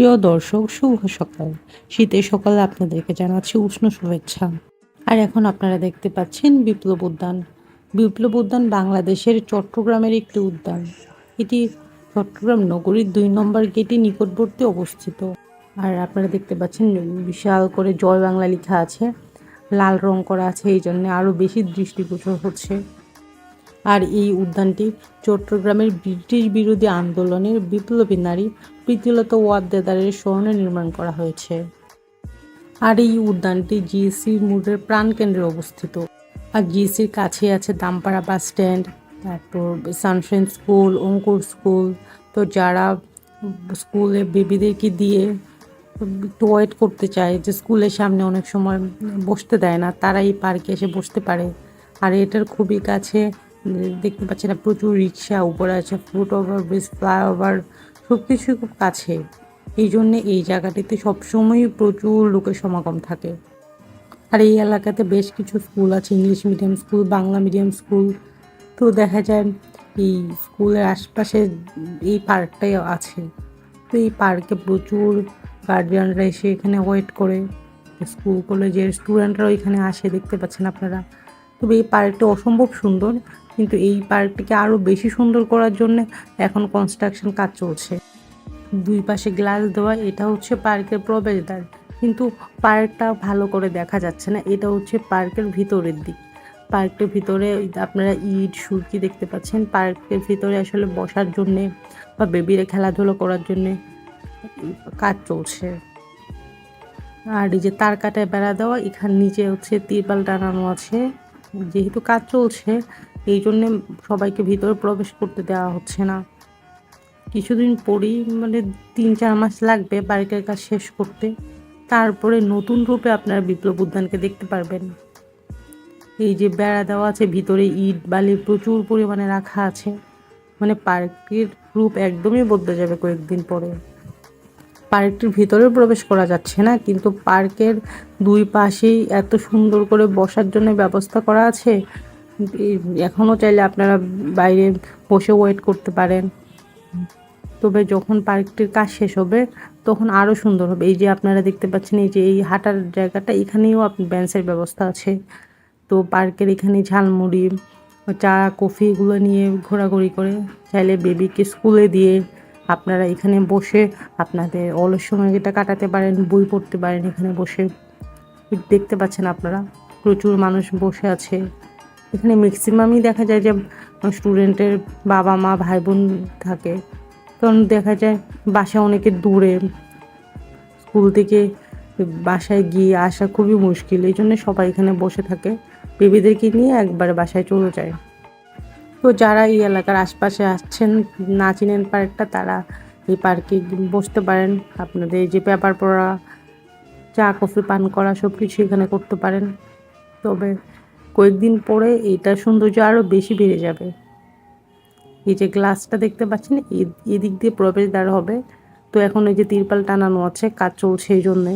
প্রিয় দর্শক, শুভ সকাল। শীতের সকালে আপনাদেরকে জানাচ্ছি উষ্ণ শুভেচ্ছা। আর এখন আপনারা দেখতে পাচ্ছেন বিপ্লব উদ্যান। বিপ্লব উদ্যান বাংলাদেশের চট্টগ্রামের একটি উদ্যান। এটি চট্টগ্রাম নগরীর দুই নম্বর গেটে নিকটবর্তী অবস্থিত। আর আপনারা দেখতে পাচ্ছেন বিশাল করে জয় বাংলা লেখা আছে। লাল রং করা আছে, এই জন্য আরও বেশি দৃষ্টিগোচর হচ্ছে। আর এই উদ্যানটি চট্টগ্রামের ব্রিটিশ বিরোধী আন্দোলনের বিপ্লবী নারী প্রীতিলতা ওয়াদ্দেদারের স্মরণে নির্মাণ করা হয়েছে। আর এই উদ্যানটি জিএসসি মোড়ের প্রাণকেন্দ্রে অবস্থিত। আর জিএসসির কাছে আছে দামপাড়া বাস স্ট্যান্ড, তারপর সানশাইন স্কুল, অঙ্কুর স্কুল। তো যারা স্কুলে বেবিদেরকে দিয়ে একটু ওয়েট করতে চায় যে স্কুলের সামনে অনেক সময় বসতে দেয় না, তারা এই পার্কে এসে বসতে পারে। আর এটার খুবই কাছে দেখতে পাচ্ছেন প্রচুর রিক্সা, উপরে আছে ফুট ওভার ব্রিজ ফ্লাইওভার সব কিছুই খুব কাছে। এই জন্যে এই জায়গাটিতে সবসময়ই প্রচুর লোকের সমাগম থাকে। আর এই এলাকাতে বেশ কিছু স্কুল আছে English medium school Bangla medium school তো দেখা যায় এই স্কুলের আশপাশে এই পার্কটাই আছে। তো এই পার্কে প্রচুর গার্জিয়ানরা এসে এখানে ওয়েট করে। স্কুল কলেজের স্টুডেন্টরাও এখানে আসে, দেখতে পাচ্ছেন আপনারা। তবে এই পার্কটা অসম্ভব সুন্দর, কিন্তু এই পার্কটিকে আরও বেশি সুন্দর করার জন্য এখন কনস্ট্রাকশন কাজ চলছে। দুই পাশে গ্লাস দেওয়া, এটা হচ্ছে পার্কের প্রবেশদ্বার। কিন্তু পার্কটা ভালো করে দেখা যাচ্ছে না, এটা হচ্ছে পার্কের ভিতরের দিক। পার্কের ভিতরে আপনারা ইট, সুরকি দেখতে পাচ্ছেন। পার্কের ভিতরে আসলে বসার জন্যে বা বেবিরা খেলাধুলো করার জন্যে কাজ চলছে। আর এই যে তার কাটায় বেড়া দেওয়া, এখান নিচে হচ্ছে তিরপাল টানানো আছে। যেহেতু কাজ চলছে, এই জন্যে সবাইকে ভিতরে প্রবেশ করতে দেওয়া হচ্ছে না। কিছুদিন পরেই মানে তিন চার মাস লাগবে পার্কের কাজ শেষ করতে। তারপরে নতুন রূপে আপনারা বিপ্লব উদ্যানকে দেখতে পারবেন। এই যে বেড়া দেওয়া আছে, ভিতরে ইট, বালি প্রচুর পরিমাণে রাখা আছে। মানে পার্কের রূপ একদমই বদলে যাবে কয়েকদিন পরে। পার্কটির ভিতরে প্রবেশ করা যাচ্ছে না, কিন্তু পার্কের দুই পাশেই এত সুন্দর করে বসার জন্য ব্যবস্থা করা আছে। এখনও চাইলে আপনারা বাইরে বসে ওয়েট করতে পারেন। তবে যখন পার্কটির কাজ শেষ হবে, তখন আরও সুন্দর হবে। এই যে আপনারা দেখতে পাচ্ছেন, এই যে এই হাঁটার জায়গাটা, এখানেও বেঞ্চের ব্যবস্থা আছে। তো পার্কের এখানে ঝালমুড়ি, চা, কফি এগুলো নিয়ে ঘোরাঘুরি করে, চাইলে বেবিকে স্কুলে দিয়ে আপনারা এখানে বসে আপনাদের অলস সময়টা কাটাতে পারেন, বই পড়তে পারেন এখানে বসে। দেখতে পাচ্ছেন আপনারা, প্রচুর মানুষ বসে আছে। এখানে ম্যাক্সিমামই দেখা যায় যে স্টুডেন্টের বাবা মা ভাই বোন থাকে। কারণ দেখা যায় বাসা অনেকে দূরে। স্কুল থেকে বাসায় গিয়ে আসা খুবই মুশকিল। এই জন্য সবাই এখানে বসে থাকে। বেবিদেরকে নিয়ে একবারে বাসায় চলে যায়। তো যারা এই এলাকার আশপাশে আসছেন, না চিনেন পার্কটা, তারা এই পার্কে বসতে পারেন। আপনাদের যে পেপার পড়া, চা, কফি, পান করা সব কিছু এখানে করতে পারেন। তবে কয়েকদিন পরে এইটার সৌন্দর্য আরও বেশি বেড়ে যাবে। এই যে গ্লাসটা দেখতে পাচ্ছেন এদিক দিয়ে প্রবেশদ্বার হবে। তো এখন এই যে তিরপাল টানানো আছে, কাজ চলছে এই জন্যে।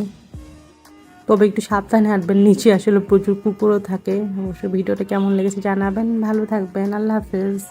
তবে একটু সাবধানে হাঁটবেন, নিচে আসলে প্রচুর কুকুরও থাকে। অবশ্যই ভিডিওটা কেমন লেগেছে জানাবেন। ভালো থাকবেন, আল্লাহ হাফেজ।